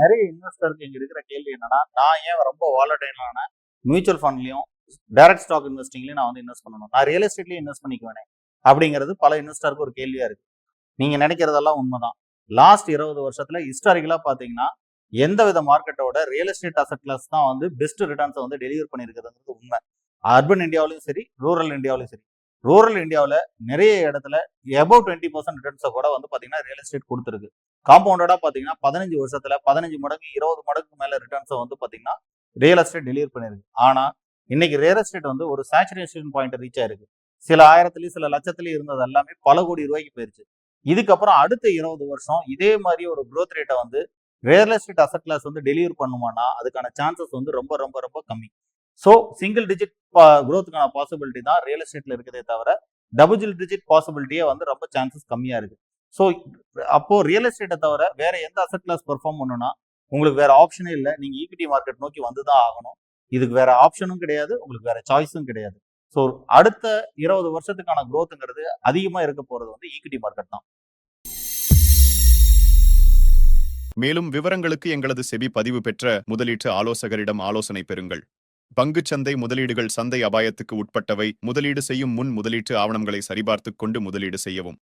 நிறைய இன்வெஸ்டருக்கு இங்கே இருக்கிற கேள்வி என்னன்னா நான் ஏன் ரொம்ப வாலடைலான மியூச்சுவல் ஃபண்ட்லையும் டைரக்ட் ஸ்டாக் இன்வெஸ்டிங்லையும் நான் வந்து இன்வெஸ்ட் பண்ணணும்? நான் ரியல் எஸ்டேட்லையும் இன்வெஸ்ட் பண்ணிக்குவேனே அப்படிங்கிறது பல இன்வெஸ்டருக்கு ஒரு கேள்வியாக இருக்கு. நீங்க நினைக்கிறதெல்லாம் உண்மைதான். லாஸ்ட் இருபது வருஷத்துல ஹிஸ்டாரிக்கலா பார்த்தீங்கன்னா எந்த வித மார்க்கெட்டோட ரியல் எஸ்டேட் அசட் கிளாஸ் தான் வந்து பெஸ்ட் ரிட்டர்ன்ஸை வந்து டெலிவர் பண்ணியிருக்கிறதுங்கிறது உண்மை. அர்பன் இந்தியாவிலையும் சரி ரூரல் இந்தியாவிலையும் சரி. ரூரல் இந்தியாவில் நிறைய இடத்துல எபவ் டுவெண்ட்டி பர்சன்ட் ரிட்டர்ன்ஸை கூட வந்து பார்த்தீங்கன்னா ரியல் எஸ்டேட் கொடுத்துருக்கு. காம்பவுண்டடா பார்த்தீங்கன்னா பதினஞ்சு வருஷத்துல பதினஞ்சு மடங்கு இருபது மடங்கு மேல ரிட்டர்ன்ஸை வந்து பார்த்தீங்கன்னா ரியல் எஸ்டேட் டெலிவர் பண்ணிருக்கு. ஆனா இன்னைக்கு ரியல் எஸ்டேட் வந்து ஒரு சேச்சுரேஷன் பாயிண்ட் ரீச் ஆயிருக்கு. சில ஆயிரத்துலயும் சில லட்சத்துலயும் இருந்தது எல்லாமே பல கோடி ரூபாய்க்கு போயிருச்சு. இதுக்கப்புறம் அடுத்த இருபது வருஷம் இதே மாதிரி ஒரு குரோத் ரேட்டை வந்து ரியல் எஸ்டேட் அசட் கிளாஸ் வந்து டெலிவர் பண்ணுமானா அதுக்கான சான்சஸ் வந்து ரொம்ப ரொம்ப ரொம்ப கம்மி. ஸோ சிங்கிள் டிஜிட் குரோத்துக்கான பாசிபிலிட்டி தான் ரியல் எஸ்டேட்ல இருக்கிறதே தவிர டபுள் டிஜிட் பாசிபிலிட்டியே வந்து ரொம்ப சான்சஸ் கம்மியா இருக்கு. ஸோ அப்போ ரியல் எஸ்டேட்டை தவிர வேற எந்த அசட் கிளாஸ் பெர்ஃபார்ம் பண்ணுன்னா உங்களுக்கு வேற ஆப்ஷனே இல்லை. நீங்க ஈக்விட்டி மார்க்கெட் நோக்கி வந்து தான் ஆகணும். இதுக்கு வேற ஆப்ஷனும் கிடையாது. உங்களுக்கு வேற சாய்ஸும் கிடையாது. ஸோ அடுத்த இருபது வருஷத்துக்கான குரோத்துங்கிறது அதிகமா இருக்க போறது வந்து ஈக்விட்டி மார்க்கெட் தான். மேலும் விவரங்களுக்கு எங்களது செபி பதிவு பெற்ற முதலீட்டு ஆலோசகரிடம் ஆலோசனை பெறுங்கள். பங்குச் சந்தை முதலீடுகள் சந்தை அபாயத்துக்கு உட்பட்டவை. முதலீடு செய்யும் முன் முதலீட்டு ஆவணங்களை சரிபார்த்துக் கொண்டு முதலீடு செய்யவும்.